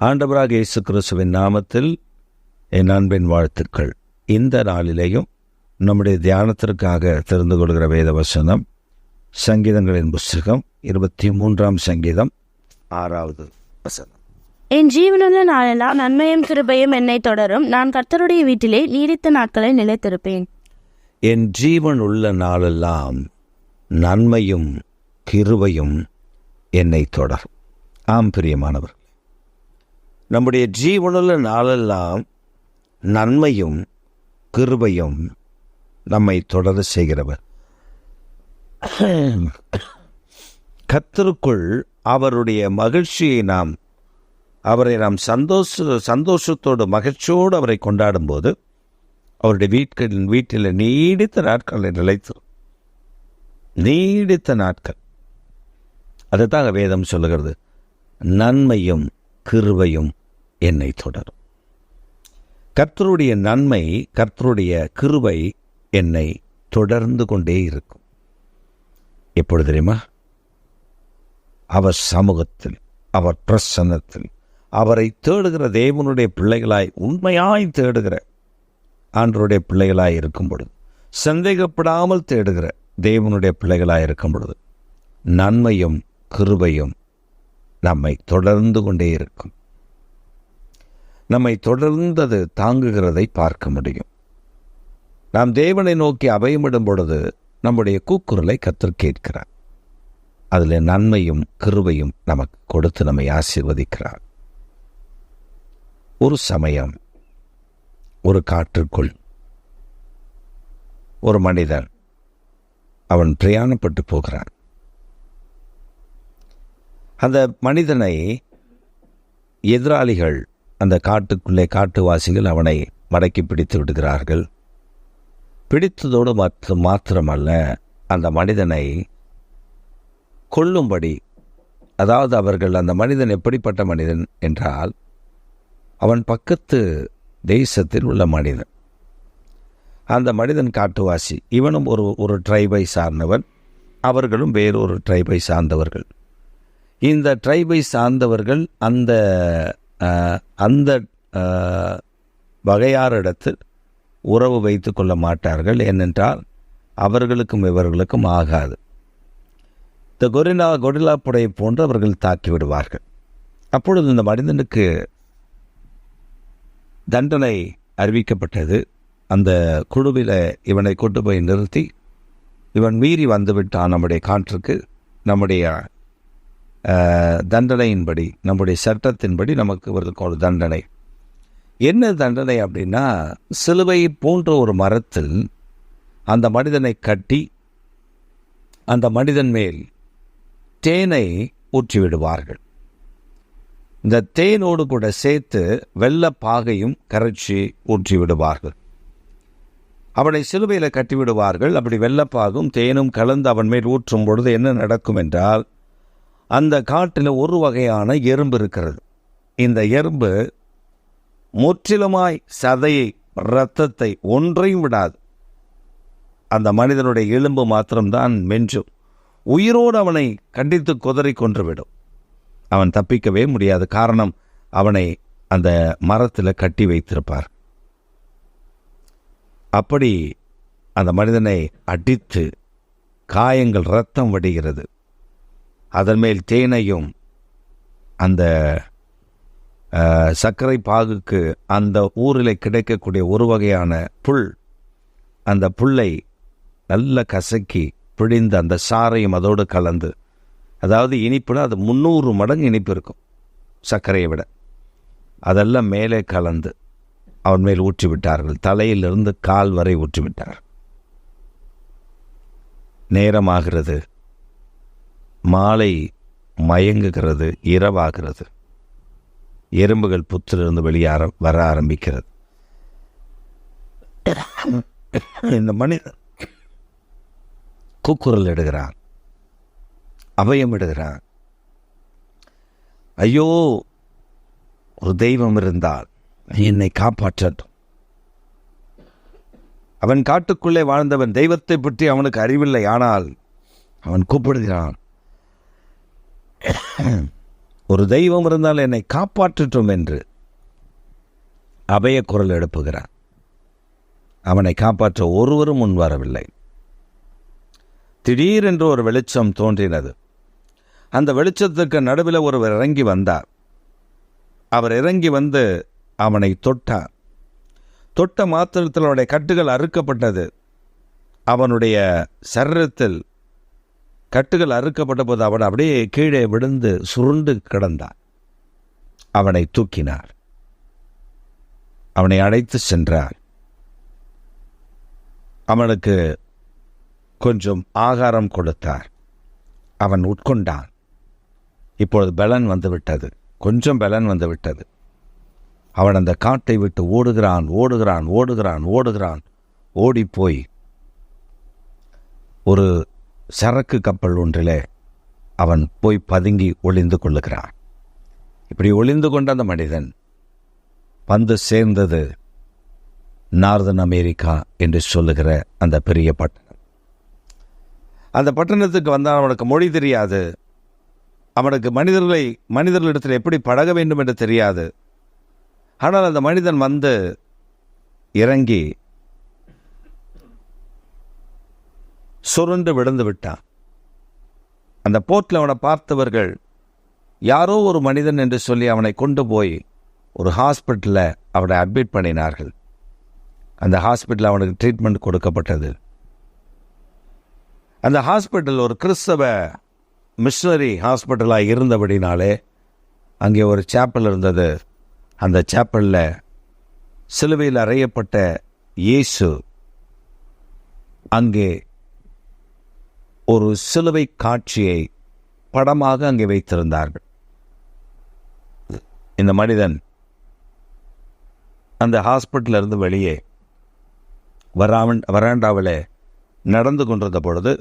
ஆண்டவராக இயேசு கிறிஸ்துவின் நாமத்தில் என் அன்பின் வாழ்த்துக்கள். இந்த நாளிலேயும் நம்முடைய தியானத்திற்காக தெரிந்து கொள்கிற வேத வசனம் சங்கீதங்களின் புஸ்தகம் இருபத்தி மூன்றாம் சங்கீதம் ஆறாவது வசனம். என் ஜீவனுள்ள நாளெல்லாம் நன்மையும் கிருபையும் என்னை தொடரும். நான் கர்த்தருடைய வீட்டிலே நீடித்த நாட்களை நிலைத்திருப்பேன். என் ஜீவன் உள்ள நாளெல்லாம் நன்மையும் கிருபையும் என்னை தொடரும். ஆம் பிரியமானவர். நம்முடைய ஜீவனுள்ள நாளெல்லாம் நன்மையும் கிருபையும் நம்மை தொடர செய்கிறவர். கத்தருக்குள் அவருடைய மகிழ்ச்சியை நாம் அவரை நாம் சந்தோஷ சந்தோஷத்தோடு மகிழ்ச்சியோடு அவரை கொண்டாடும்போது அவருடைய வீட்களின் வீட்டில் நீடித்த நாட்களை நிலைத்து நீடித்த நாட்கள். அதுதான் வேதம் சொல்லுகிறது. நன்மையும் கிருபையும் என்னை தொடரும். கர்த்தருடைய நன்மை கர்த்தருடைய கிருபை என்னை தொடர்ந்து கொண்டே இருக்கும். எப்பொழுது தெரியுமா? அவர் சமூகத்தில் அவர் பிரசன்னத்தில் அவரை தேடுகிற தேவனுடைய பிள்ளைகளாய் உண்மையாய் தேடுகிற ஆண்டருடைய பிள்ளைகளாய் இருக்கும் பொழுது சந்தேகப்படாமல் தேடுகிற தேவனுடைய பிள்ளைகளாய் இருக்கும் பொழுது நன்மையும் கிருபையும் நம்மை தொடர்ந்து கொண்டே இருக்கும். நம்மை தொடர்ந்தது தாங்குகிறதை பார்க்க முடியும். நாம் தேவனை நோக்கி அபயமிடும் பொழுது நம்முடைய கூக்குரலை கத்தர் கேட்கிறார். அதில் நன்மையும் கிருபையும் நமக்கு கொடுத்து நம்மை ஆசீர்வதிக்கிறார். ஒரு சமயம் ஒரு காற்றுக்குள் ஒரு மனிதன் அவன் பிரயாணப்பட்டு போகிறான். அந்த மனிதனை எதிராளிகள் அந்த காட்டுக்குள்ளே காட்டுவாசிகள் அவனை மடக்கி பிடித்து விடுகிறார்கள். பிடித்ததோடு மற்ற மாத்திரமல்ல அந்த மனிதனை கொல்லும்படி அதாவது அவர்கள் அந்த மனிதன் எப்படிப்பட்ட மனிதன் என்றால் அவன் பக்கத்து தேசத்தில் உள்ள மனிதன். அந்த மனிதன் காட்டுவாசி. இவனும் ஒரு ஒரு ட்ரைபை சார்ந்தவன். அவர்களும் வேறொரு ட்ரைபை சார்ந்தவர்கள். இந்த ட்ரைபை சார்ந்தவர்கள் அந்த அந்த வகையாரிடத்தில் உறவு வைத்து கொள்ள மாட்டார்கள். ஏனென்றால் அவர்களுக்கும் இவர்களுக்கும் ஆகாது. இந்த கொரிலா கொரில்லா புடையை போன்று அவர்கள் தாக்கி விடுவார்கள். அப்பொழுது இந்த மனிதனுக்கு தண்டனை அறிவிக்கப்பட்டது. அந்த குழுவில் இவனை கொண்டு போய் நிறுத்தி இவன் மீறி வந்துவிட்டான் நம்முடைய காற்றுக்கு நம்முடைய தண்டனையின்படி நம்முடைய சட்டத்தின்படி நமக்கு இவருக்கு ஒரு தண்டனை. என்ன தண்டனை அப்படின்னா சிலுவை போன்ற ஒரு மரத்தில் அந்த மனிதனை கட்டி அந்த மனிதன் மேல் தேனை ஊற்றி விடுவார்கள் இந்த தேனோடு கூட சேர்த்து வெள்ளப்பாகையும் கரைச்சி ஊற்றி விடுவார்கள் அவனை சிலுவையில் கட்டிவிடுவார்கள். அப்படி வெள்ளப்பாகும் தேனும் கலந்து அவன் மேல் ஊற்றும் பொழுது என்ன நடக்கும் என்றால் அந்த காட்டில் ஒரு வகையான எறும்பு இருக்கிறது. இந்த எறும்பு முற்றிலுமாய் சதையை இரத்தத்தை ஒன்றையும் விடாது. அந்த மனிதனுடைய எலும்பு மாத்திரம்தான் மெஞ்சும். உயிரோடு அவனை கண்டித்து குதறி கொன்றுவிடும். அவன் தப்பிக்கவே முடியாது. காரணம் அவனை அந்த மரத்தில் கட்டி வைத்திருப்பார். அப்படி அந்த மனிதனை அடித்து காயங்கள் ரத்தம் வடிகிறது. அதன் மேல் தேனையும் அந்த சர்க்கரை பாகுக்கு அந்த ஊரில் கிடைக்கக்கூடிய ஒரு வகையான புல் அந்த புல்லை நல்ல கசக்கி பிழிந்து அந்த சாறையும் அதோடு கலந்து அதாவது இனிப்புனா அது முந்நூறு மடங்கு இனிப்பு இருக்கும் சர்க்கரையை விட. அதெல்லாம் மேலே கலந்து அவன் மேல் ஊற்றிவிட்டார்கள் தலையிலிருந்து கால் வரை ஊற்றிவிட்டார் நேரமாகிறது மாலை மயங்குகிறது இரவாகிறது. எறும்புகள் புத்திலிருந்து வெளியே வர ஆரம்பிக்கிறது. இந்த மனிதன் கூக்குரல் இடுகிறான் அபயம் இடுகிறான். ஐயோ ஒரு தெய்வம் இருந்தால் என்னை காப்பாற்றட்டும். அவன் காட்டுக்குள்ளே வாழ்ந்தவன் தெய்வத்தை பற்றி அவனுக்கு அறிவில்லை ஆனால் அவன் கூப்பிடுகிறான் ஒரு தெய்வம் இருந்தால் என்னை காப்பாற்றட்டும் என்று அபய குரல் எழுப்புகிறான். அவனை காப்பாற்ற ஒருவரும் முன் வரவில்லை. திடீரென்று ஒரு வெளிச்சம் தோன்றினது. அந்த வெளிச்சத்துக்கு நடுவில் ஒருவர் இறங்கி வந்தார். அவர் இறங்கி வந்து அவனை தொட்டார். தொட்ட மாத்திரத்தில் அவனுடைய கட்டுகள் அறுக்கப்பட்டது. அவனுடைய சரீரத்தில் கட்டுகள் அறுக்கப்பட்ட போது அவன் அப்படியே கீழே விழுந்து சுருண்டு கிடந்தான். அவனை தூக்கினார். அவனை அழைத்து சென்றார். அவனுக்கு கொஞ்சம் ஆகாரம் கொடுத்தார். அவன் உட்கொண்டான். இப்பொழுது பலன் வந்துவிட்டது. கொஞ்சம் பலன் வந்துவிட்டது. அவன் அந்த காட்டை விட்டு ஓடுகிறான் ஓடுகிறான் ஓடுகிறான் ஓடுகிறான். ஓடிப்போய் ஒரு சரக்கு கப்பல் ஒன்றிலே அவன் போய் பதுங்கி ஒளிந்து கொள்ளுகிறான். இப்படி ஒளிந்து கொண்ட அந்த மனிதன் வந்து சேர்ந்தது நார்தன் அமெரிக்கா என்று சொல்லுகிற அந்த பெரிய பட்டணம். அந்த பட்டணத்துக்கு வந்தால் அவனுக்கு மொழி தெரியாது. அவனுக்கு மனிதர்களை மனிதர்களிடத்தில் எப்படி பழக வேண்டும் என்று தெரியாது. ஆனால் அந்த மனிதன் வந்து இறங்கி சுருண்டு விழுந்து விட்டான். அந்த போட்டில் அவனை பார்த்தவர்கள் யாரோ ஒரு மனிதன் என்று சொல்லி அவனை கொண்டு போய் ஒரு ஹாஸ்பிட்டலில் அவனை அட்மிட் பண்ணினார்கள். அந்த ஹாஸ்பிட்டலில் அவனுக்கு ட்ரீட்மெண்ட் கொடுக்கப்பட்டது. அந்த ஹாஸ்பிட்டல் ஒரு கிறிஸ்தவ மிஷனரி ஹாஸ்பிட்டலாக இருந்தபடினாலே அங்கே ஒரு சேப்பல் இருந்தது. அந்த சேப்பலில் சிலுவையில் அறையப்பட்ட இயேசு அங்கே ஒரு சிலுவை காட்சியை படமாக அங்கே வைத்திருந்தார்கள். இந்த மனிதன் அந்த ஹாஸ்பிட்டலிருந்து வெளியே வராமன் வராண்டாவில் நடந்து கொண்டிருந்த பொழுது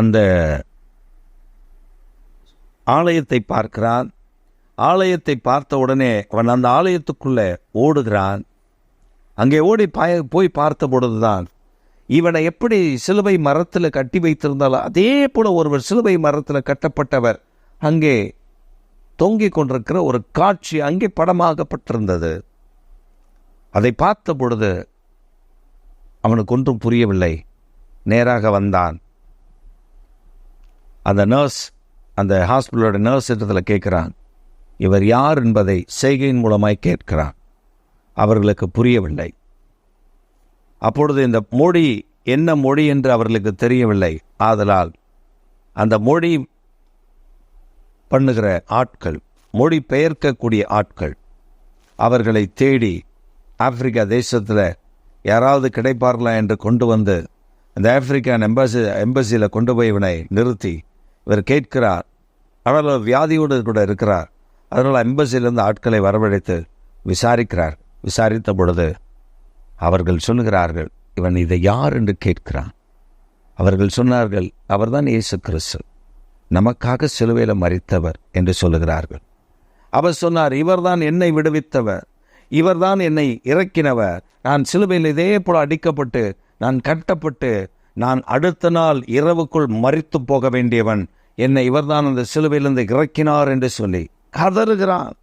அந்த ஆலயத்தை பார்க்கிறான். ஆலயத்தை பார்த்த உடனே அவன் அந்த ஆலயத்துக்குள்ளே ஓடுகிறான். அங்கே ஓடி பாய போய் பார்த்த பொழுதுதான் இவனை எப்படி சிலுவை மரத்தில் கட்டி வைத்திருந்தாலோ அதே போல் ஒருவர் சிலுவை மரத்தில் கட்டப்பட்டவர் அங்கே தொங்கிக் கொண்டிருக்கிற ஒரு காட்சி அங்கே படமாகப்பட்டிருந்தது. அதை பார்த்த பொழுது அவனுக்கு ஒன்றும் புரியவில்லை. நேராக வந்தான். அந்த நர்ஸ் அந்த ஹாஸ்பிட்டலோட நர்ஸ் இடத்துல கேட்குறான். இவர் யார் என்பதை செய்கையின் மூலமாய் கேட்கிறான். அவர்களுக்கு புரியவில்லை. அப்பொழுது இந்த மொழி என்ன மொழி என்று அவர்களுக்கு தெரியவில்லை. ஆதலால் அந்த மொழி பண்ணுகிற ஆட்கள் மொழி பெயர்க்கக்கூடிய ஆட்கள் அவர்களை தேடி ஆப்பிரிக்கா தேசத்தில் யாராவது கிடைப்பார்களா என்று கொண்டு வந்து அந்த ஆப்பிரிக்கன் எம்பசி எம்பசியில் கொண்டு போய் இவனை நிறுத்தி இவர் கேட்கிறார். ஆனால் வியாதியோடு கூட இருக்கிறார். அதனால் எம்பசியிலிருந்து ஆட்களை வரவழைத்து விசாரிக்கிறார். விசாரித்த பொழுது அவர்கள் சொல்லுகிறார்கள் இவன் இதை யார் என்று கேட்கிறான்? அவர்கள் சொன்னார்கள் அவர்தான் இயேசு கிறிஸ்து. நமக்காக சிலுவையில் மறித்தவர் என்று சொல்லுகிறார்கள். அவர் சொன்னார் இவர்தான் என்னை விடுவித்தவர். இவர்தான் என்னை இறக்கினவர். நான் சிலுவையில் இதே போல அடிக்கப்பட்டு நான் கட்டப்பட்டு நான் அடுத்த நாள் இரவுக்குள் மறித்து போக வேண்டியவன். என்னை இவர்தான் அந்த சிலுவையிலிருந்து இறக்கினார் என்று சொல்லி கதறுகிறான்.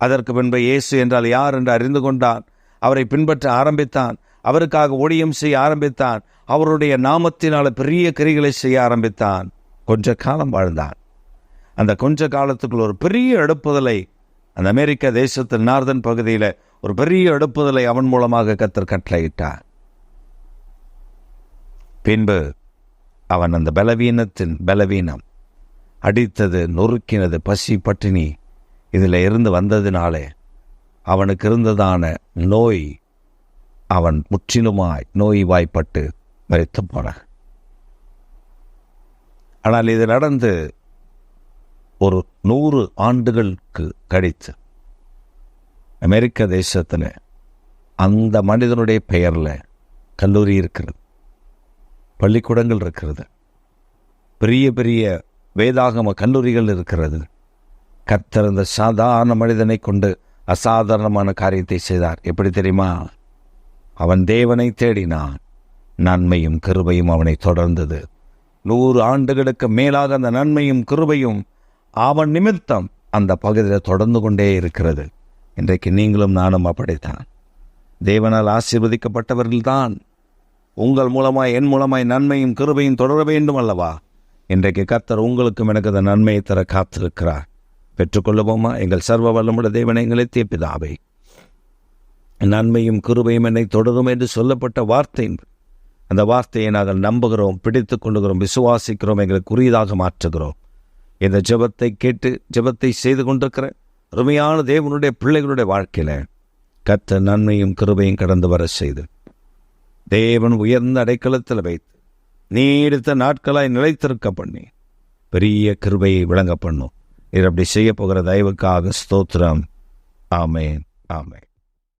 அதற்கு பின்பு இயேசு என்றால் யார் என்று அறிந்து கொண்டான் அவரை பின்பற்ற ஆரம்பித்தான். அவருக்காக ஓடியம் செய்ய ஆரம்பித்தான். அவருடைய நாமத்தினால பெரிய கிரிகளை செய்ய ஆரம்பித்தான். கொஞ்ச காலம் வாழ்ந்தான். அந்த கொஞ்ச காலத்துக்குள் ஒரு பெரிய எடுப்புதலை அந்த அமெரிக்க தேசத்தின் நார்தன் பகுதியில் ஒரு பெரிய எடுப்புதலை அவன் மூலமாக கத்தர் கட்டளையிட்டார். பின்பு அவன் அந்த பலவீனத்தின் பலவீனம் அடித்தது நொறுக்கினது பசி பட்டினி இதில் இருந்து வந்ததினாலே அவனுக்கு இருந்ததான நோய் அவன் முற்றிலுமாய் நோய் வாய்ப்பட்டு மறித்து போனான். ஆனால் இது நடந்து ஒரு நூறு ஆண்டுகளுக்கு கழித்து அமெரிக்க தேசத்தில் அந்த மனிதனுடைய பெயரில் கல்லூரி இருக்கிறது பள்ளிக்கூடங்கள் இருக்கிறது பெரிய பெரிய வேதாகம கல்லூரிகள் இருக்கிறது. கர்த்தர் சாதாரண மனிதனை கொண்டு அசாதாரணமான காரியத்தை செய்தார். எப்படி தெரியுமா? அவன் தேவனை தேடினான். நன்மையும் கிருபையும் அவனை தொடர்ந்தது. நூறு ஆண்டுகளுக்கு மேலாக அந்த நன்மையும் கிருபையும் அவன் நிமித்தம் அந்த பகுதியில் தொடர்ந்து கொண்டே இருக்கிறது. இன்றைக்கு நீங்களும் நானும் அப்படித்தான். தேவனால் ஆசீர்வதிக்கப்பட்டவர்கள்தான். உங்கள் மூலமாய் என் மூலமாய் நன்மையும் கிருபையும் தொடர வேண்டும் அல்லவா? இன்றைக்கு கத்தர் உங்களுக்கும் எனக்கு அந்த நன்மையை தர காத்திருக்கிறார். பெற்றுக்கொள்ளுவோமா? எங்கள் சர்வ வல்லமுட தேவனை எங்களை பிதாவை. நன்மையும் கிருபையும் என்னை தொடரும் என்று சொல்லப்பட்ட வார்த்தை அந்த வார்த்தையை நாங்கள் நம்புகிறோம் பிடித்துக் கொள்ளுகிறோம் விசுவாசிக்கிறோம் எங்களுக்கு குறியதாக மாற்றுகிறோம். இந்த ஜெபத்தை கேட்டு ஜெபத்தை செய்து கொண்டிருக்கிற அருமையான தேவனுடைய பிள்ளைகளுடைய வாழ்க்கையில கத்த நன்மையும் கிருபையும் கடந்து வர செய்து தேவன் உயர்ந்த அடைக்கலத்தில் வைத்து நீடித்த நாட்களாய் நிலைத்திருக்க பண்ணி பெரிய கிருபையை விளங்க பண்ணும். இது அப்படி செய்ய போகிற தயவுக்காக ஸ்தோத்திரம். ஆமேன். ஆமேன்.